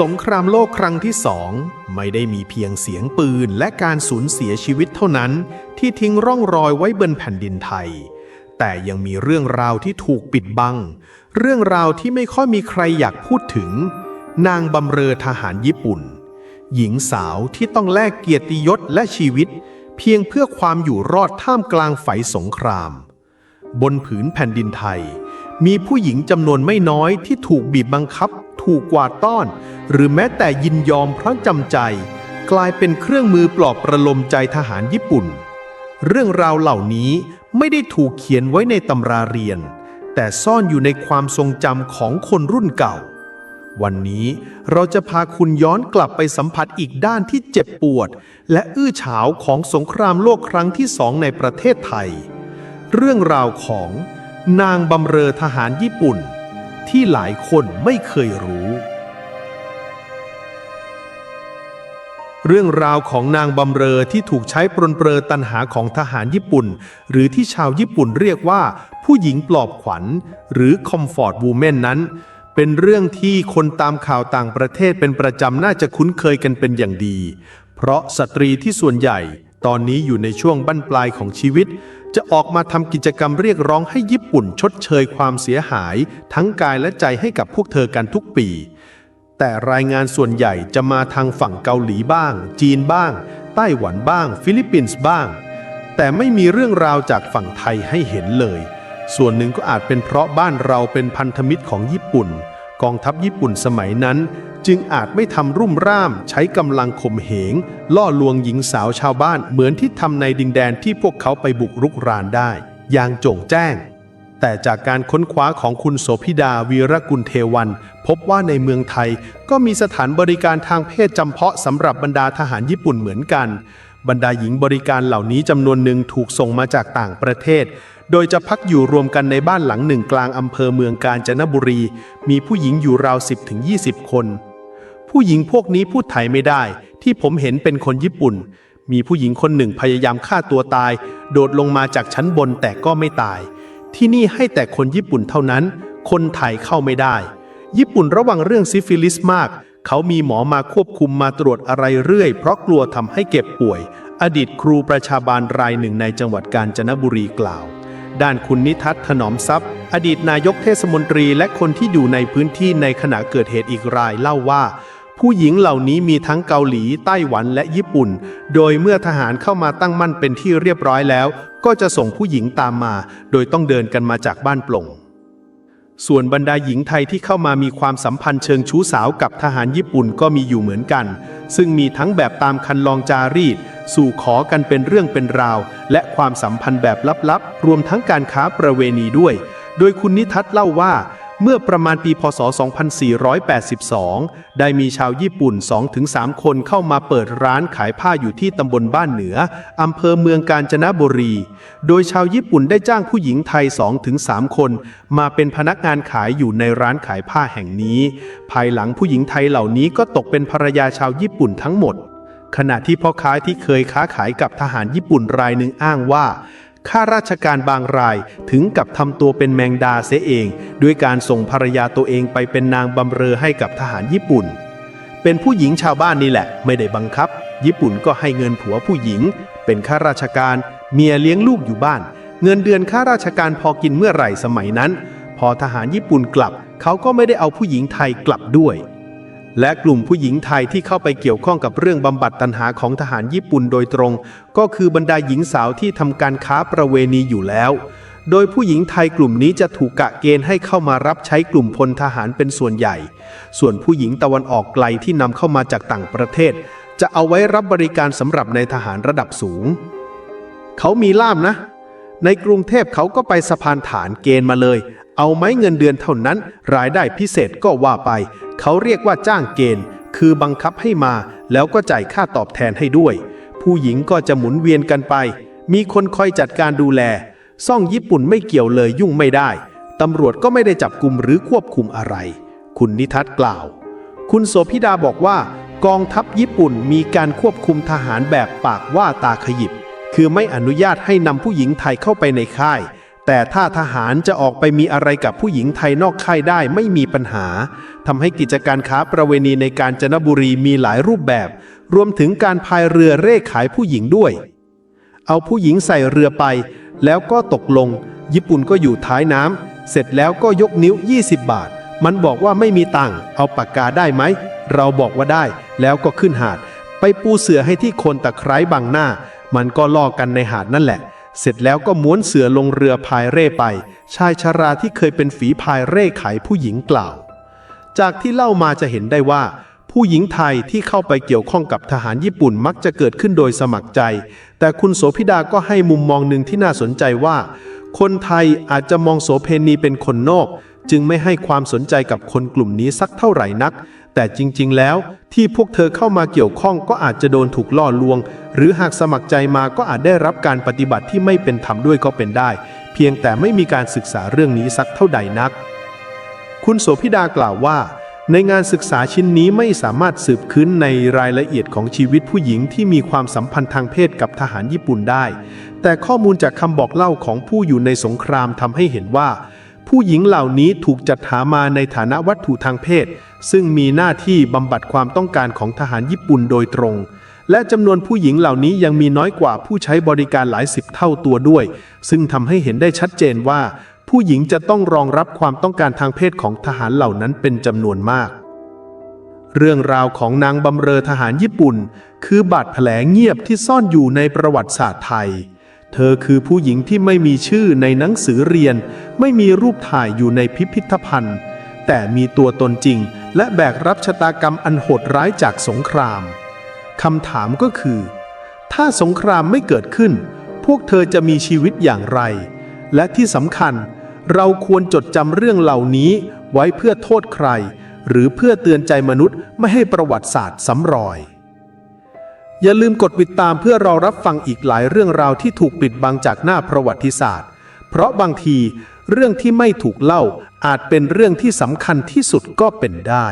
สงครามโลกครั้งที่สองไม่ได้มีเพียงเสียงปืนและการสูญเสียชีวิตเท่านั้น ที่ทิ้งร่องรอยไว้บนแผ่นดินไทย แต่ยังมีเรื่องราวที่ถูกปิดบัง เรื่องราวที่ไม่ค่อยมีใครอยากพูดถึง นางบำเรอทหารญี่ปุ่น หญิงสาวที่ต้องแลกเกียรติยศและชีวิต เพียงเพื่อความอยู่รอดท่ามกลางไฟสงคราม บนผืนแผ่นดินไทย มีผู้หญิงจำนวนไม่น้อยที่ถูกบีบบังคับ ถูกกวาดต้อน หรือแม้แต่ยินยอมเพราะจำใจ กลายเป็นเครื่องมือปลอบประโลมใจทหารญี่ปุ่น เรื่องราวเหล่านี้ไม่ได้ถูกเขียนไว้ในตำราเรียน แต่ซ่อนอยู่ในความทรงจำของคนรุ่นเก่า วันนี้เราจะพาคุณย้อนกลับไปสัมผัสอีกด้านที่เจ็บปวด และอื้อฉาวของสงครามโลกครั้งที่สองในประเทศไทย เรื่องราวของ นางบำเรอทหารญี่ปุ่น ที่หลายคนไม่เคยรู้ เรื่องราวของนางบำเรอที่ถูกใช้ปรนเปรอตันหาของทหารญี่ปุ่น หรือที่ชาวญี่ปุ่นเรียกว่า ผู้หญิงปลอบขวัญ หรือ Comfort Woman นั้น เป็นเรื่องที่คนตามข่าวต่างประเทศเป็นประจำน่าจะคุ้นเคยกันเป็นอย่างดี เพราะสตรีที่ส่วนใหญ่ ตอนนี้อยู่ในช่วงบั้นปลายของชีวิต จะออกมาทำกิจกรรมเรียกร้องให้ญี่ปุ่นชดเชยความเสียหาย ทั้งกายและใจให้กับพวกเธอกันทุกปี แต่รายงานส่วนใหญ่จะมาทางฝั่งเกาหลีบ้าง จีนบ้าง ไต้หวันบ้าง ฟิลิปปินส์บ้าง แต่ไม่มีเรื่องราวจากฝั่งไทยให้เห็นเลย ส่วนหนึ่งก็อาจเป็นเพราะบ้านเราเป็นพันธมิตรของญี่ปุ่น กองทัพญี่ปุ่นสมัยนั้น จึงอาจไม่ทำรุ่มร่ามใช้กำลังข่มเหง ล่อลวงหญิงสาวชาวบ้านเหมือนที่ทำในดินแดนที่พวกเขาไปบุกรุกรานได้ อย่างโจ่งแจ้ง แต่จากการค้นคว้าของคุณโสภิดาวีรกุลเทวัน พบว่าในเมืองไทยก็มีสถานบริการทางเพศจำเพาะสำหรับบรรดาทหารญี่ปุ่นเหมือนกัน บรรดาหญิงบริการเหล่านี้จำนวนหนึ่งถูกส่งมาจากต่างประเทศโดยจะพักอยู่รวมกันในบ้านหลังหนึ่งกลางอำเภอเมืองกาญจนบุรี มีผู้หญิงอยู่ราว 10-20 คน ผู้หญิงพวกนี้พูดไทยไม่ได้ ที่ผมเห็นเป็นคนญี่ปุ่น มีผู้หญิงคนหนึ่งพยายามฆ่าตัวตาย โดดลงมาจากชั้นบนแต่ก็ไม่ตาย ที่นี่ให้แต่คนญี่ปุ่นเท่านั้น คนไทยเข้าไม่ได้ ญี่ปุ่นระวังเรื่องซิฟิลิสมาก เขามีหมอมาควบคุมมาตรวจอะไรเรื่อย เพราะกลัวทำให้เก็บป่วย อดีตครูประชาบาลรายหนึ่งในจังหวัดกาญจนบุรีกล่าวด้านคุณนิทัศน์ถนอมทรัพย์ อดีตนายกเทศมนตรีและคนที่อยู่ในพื้นที่ในขณะเกิดเหตุอีกรายเล่าว่า ผู้หญิงเหล่านี้มีทั้งเกาหลี ไต้หวันและญี่ปุ่น โดยเมื่อทหารเข้ามาตั้งมั่นเป็นที่เรียบร้อยแล้ว ก็จะส่งผู้หญิงตามมา โดยต้องเดินกันมาจากบ้านปลงส่วนบรรดาหญิงไทยที่เข้ามามีความสัมพันธ์เชิงชู้สาวกับทหารญี่ปุ่นก็มีอยู่เหมือนกัน ซึ่งมีทั้งแบบตามคันลองจารีต สู่ขอกันเป็นเรื่องเป็นราว และความสัมพันธ์แบบลับๆ รวมทั้งการค้าประเวณีด้วย โดยคุณนิทัศน์เล่าว่า เมื่อประมาณปีพศ 2482 ได้มีชาวญี่ปุ่น 2-3 คนเข้ามาเปิดร้านขายผ้าอยู่ที่ตำบลบ้านเหนืออำเภอเมืองกาญจนบุรี โดยชาวญี่ปุ่นได้จ้างผู้หญิงไทย 2-3 คน มาเป็นพนักงานขายอยู่ในร้านขายผ้าแห่งนี้ ภายหลังผู้หญิงไทยเหล่านี้ก็ตกเป็นภรรยาชาวญี่ปุ่นทั้งหมด ขณะที่พ่อค้าที่เคยค้าขายกับทหารญี่ปุ่นรายหนึ่งอ้างว่า ข้าราชการบางรายถึงกับทำตัวเป็นแมงดาเสียเอง ด้วยการส่งภรรยาตัวเองไปเป็นนางบำเรอให้กับทหารญี่ปุ่น เป็นผู้หญิงชาวบ้านนี่แหละ ไม่ได้บังคับ ญี่ปุ่นก็ให้เงินผัวผู้หญิง เป็นข้าราชการ เมียเลี้ยงลูกอยู่บ้าน เงินเดือนข้าราชการพอกินเมื่อไหร่สมัยนั้น พอทหารญี่ปุ่นกลับ เขาก็ไม่ได้เอาผู้หญิงไทยกลับด้วย และกลุ่มผู้หญิงไทยที่เข้าไปเกี่ยวข้องกับเรื่องบำบัดตัณหาของทหารญี่ปุ่นโดยตรง ก็คือบรรดาหญิงสาวที่ทำการค้าประเวณีอยู่แล้ว โดยผู้หญิงไทยกลุ่มนี้จะถูกกะเกณฑ์ให้เข้ามารับใช้กลุ่มพลทหารเป็นส่วนใหญ่ ส่วนผู้หญิงตะวันออกไกลที่นำเข้ามาจากต่างประเทศ จะเอาไว้รับบริการสำหรับในทหารระดับสูง เขามีล่ามนะ ในกรุงเทพเขาก็ไปสะพานฐานเกณฑ์มาเลย เอาไหมเงินเดือนเท่านั้น รายได้พิเศษก็ว่าไป เขาเรียกว่าจ้างเกณฑ์ คือบังคับให้มา แล้วก็จ่ายค่าตอบแทนให้ด้วย ผู้หญิงก็จะหมุนเวียนกันไป มีคนคอยจัดการดูแล ซ่องญี่ปุ่นไม่เกี่ยวเลยยุ่งไม่ได้ ตำรวจก็ไม่ได้จับกลุ่มหรือควบคุมอะไร คุณนิทัศน์กล่าว คุณโสภิดาบอกว่ากองทัพญี่ปุ่นมีการควบคุมทหารแบบปากว่าตาขยิบ คือไม่อนุญาตให้นำผู้หญิงไทยเข้าไปในค่าย แต่ถ้าทหารจะออกไปมีอะไรกับผู้หญิงไทยนอกค่ายได้ไม่มีปัญหาทำให้กิจการค้าประเวณีในการจนบุรีมีหลายรูปแบบ รวมถึงการพายเรือเร่ขายผู้หญิงด้วย เอาผู้หญิงใส่เรือไป แล้วก็ตกลง ญี่ปุ่นก็อยู่ท้ายน้ำเสร็จแล้วก็ยกนิ้ว 20 บาท มันบอกว่าไม่มีตังค์เอาปากกาได้ไหม เราบอกว่าได้ แล้วก็ขึ้นหาด ไปปูเสือให้ที่คนตะไคร้บังหน้า มันก็ล่อกันในหาดนั่นแหละ เสร็จแล้วก็ม้วนเสือลงเรือพายเร่ไป ชายชราที่เคยเป็นฝีพายเร่ขายผู้หญิงกล่าว จากที่เล่ามาจะเห็นได้ว่า ผู้หญิงไทยที่เข้าไปเกี่ยวข้องกับทหารญี่ปุ่นมักจะเกิดขึ้นโดยสมัครใจ แต่คุณโสพิดาก็ให้มุมมองหนึ่งที่น่าสนใจว่า คนไทยอาจจะมองโสเพณีเป็นคนนอก จึงไม่ให้ความสนใจกับคนกลุ่มนี้สักเท่าไหร่นัก แต่จริงๆ แล้วที่พวกเธอเข้ามาเกี่ยวข้องก็อาจจะโดนถูกล่อลวง หรือหากสมัครใจมาก็อาจได้รับการปฏิบัติที่ไม่เป็นธรรมด้วยก็เป็นได้ เพียงแต่ไม่มีการศึกษาเรื่องนี้สักเท่าใดนัก คุณโสภิดากล่าวว่า ในงานศึกษาชิ้นนี้ไม่สามารถสืบค้นในรายละเอียดของชีวิตผู้หญิงที่มีความสัมพันธ์ทางเพศกับทหารญี่ปุ่นได้ แต่ข้อมูลจากคำบอกเล่าของผู้อยู่ในสงครามทำให้เห็นว่า ผู้หญิงเหล่านี้ถูกจัดหามาในฐานะวัตถุทางเพศ ซึ่งมีหน้าที่บำบัดความต้องการของทหารญี่ปุ่นโดยตรง และจำนวนผู้หญิงเหล่านี้ยังมีน้อยกว่าผู้ใช้บริการหลายสิบเท่าตัวด้วย ซึ่งทำให้เห็นได้ชัดเจนว่า ผู้หญิงจะต้องรองรับความต้องการทางเพศของทหารเหล่านั้นเป็นจำนวนมาก เรื่องราวของนางบำเรอทหารญี่ปุ่น คือบาดแผลเงียบที่ซ่อนอยู่ในประวัติศาสตร์ไทย เธอคือผู้หญิงที่ไม่มีชื่อในหนังสือเรียน ไม่มีรูปถ่ายอยู่ในพิพิธภัณฑ์ แต่มีตัวตนจริง และแบกรับชะตากรรมอันโหดร้ายจากสงครามคำถามก็คือ ถ้าสงครามไม่เกิดขึ้น พวกเธอจะมีชีวิตอย่างไร และที่สำคัญ เราควรจดจำเรื่องเหล่านี้ไว้เพื่อโทษใคร หรือเพื่อเตือนใจมนุษย์ไม่ให้ประวัติศาสตร์ซ้ำรอย อย่าลืมกดติดตามเพื่อรอรับฟังอีกหลายเรื่องราวที่ถูกปิดบังจากหน้าประวัติศาสตร์ เพราะบางทีเรื่องที่ไม่ถูกเล่าอาจเป็นเรื่องที่สำคัญที่สุดก็เป็นได้